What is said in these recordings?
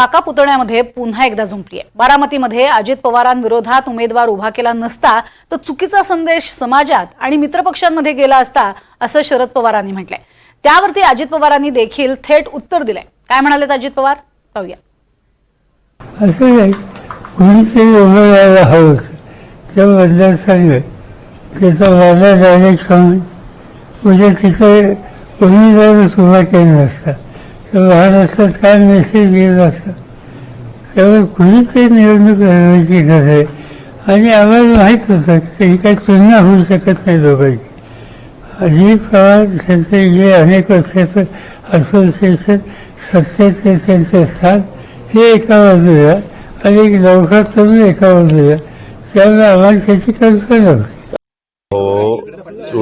काका पुतण्यामध्ये पुन्हा एकदा झुंपली आहे. बारामतीमध्ये अजित पवारांविरोधात उमेदवार उभा केला नसता तर चुकीचा संदेश समाजात आणि मित्रपक्षांमध्ये गेला असता असं शरद पवारांनी म्हटलंय. त्यावरती अजित पवारांनी देखील थेट उत्तर दिलंय. काय म्हणालेत अजित पवार? पाहूया. असं नाही. कुणीतरी उभं हवं. होतं त्याचा माझा डायरेक्ट सांगून तिथे उमेदवारच उभा केला नसता. महाराष्ट्रात काय मेसेज गेला असतं त्यामुळे कुणीतरी निवडणूक लढवायची गरज आहे. आणि आम्हाला माहीत होतं की ही काही तुलना होऊ शकत नाही दोघांची. अजित पवार त्यांचे जे अनेक वर्षाचं असोसिएशन सत्तेचे त्यांचे स्थान हे एका बाजूला आणि लवकर तुम्ही एका बाजूला. त्यामुळे आम्हाला त्याची कल्पना होती.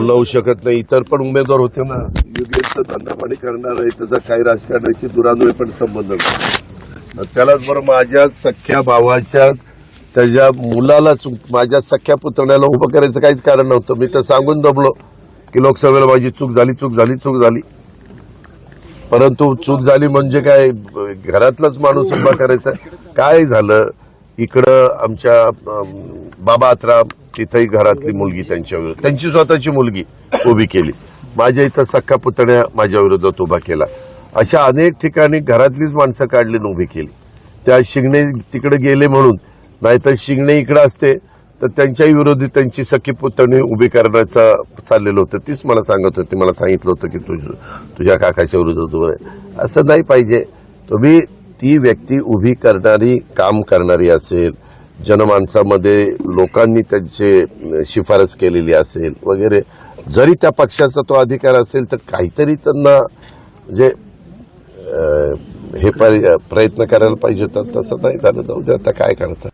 लावू शकत नाही. इतर पण उमेदवार होते ना. युगेशचं धंदापाणी करणार आहे त्याचा काही राजकारणाशी दुरान्वय पण संबंध नाही. त्यालाच बरं माझ्या सख्या भावाच्या त्याच्या मुलाला माझ्या सख्या पुतण्याला उभं करायचं काहीच कारण नव्हतं. मी तर सांगून दबलो की लोकसभेला माझी चूक झाली चूक झाली चूक झाली. परंतु चूक झाली म्हणजे काय घरातलाच माणूस उभा करायचा. काय झालं? इकडं आमच्या बाबा आत्राम तिथंही घरातली मुलगी त्यांच्या विरोधात त्यांची स्वतःची मुलगी उभी केली. माझ्या इथं सख्खा पुतण्या माझ्या विरोधात उभा केला. अशा अनेक ठिकाणी घरातलीच माणसं काढली आणि उभी केली. त्या शिंगणे तिकडे गेले म्हणून नाहीतर शिंगणे इकडे असते तर त्यांच्याही विरोधी त्यांची सखी पुतणी उभी करण्याचा चाललेलं होतं. तीच मला सांगत होती मला सांगितलं होतं की तुझ तुझ्या काकाच्या विरोधात उभं आहे असं नाही पाहिजे. तुम्ही ती व्यक्ती उभी करणारी काम करणारी असेल जनमानसामध्ये लोकांनी त्यांचे शिफारस केलेली असेल वगैरे जरी त्या पक्षाचा तो अधिकार असेल तर काहीतरी त्यांना म्हणजे हे प्रयत्न करायला पाहिजे होता तसं नाही झालं. जाऊ दे आता काय करतात?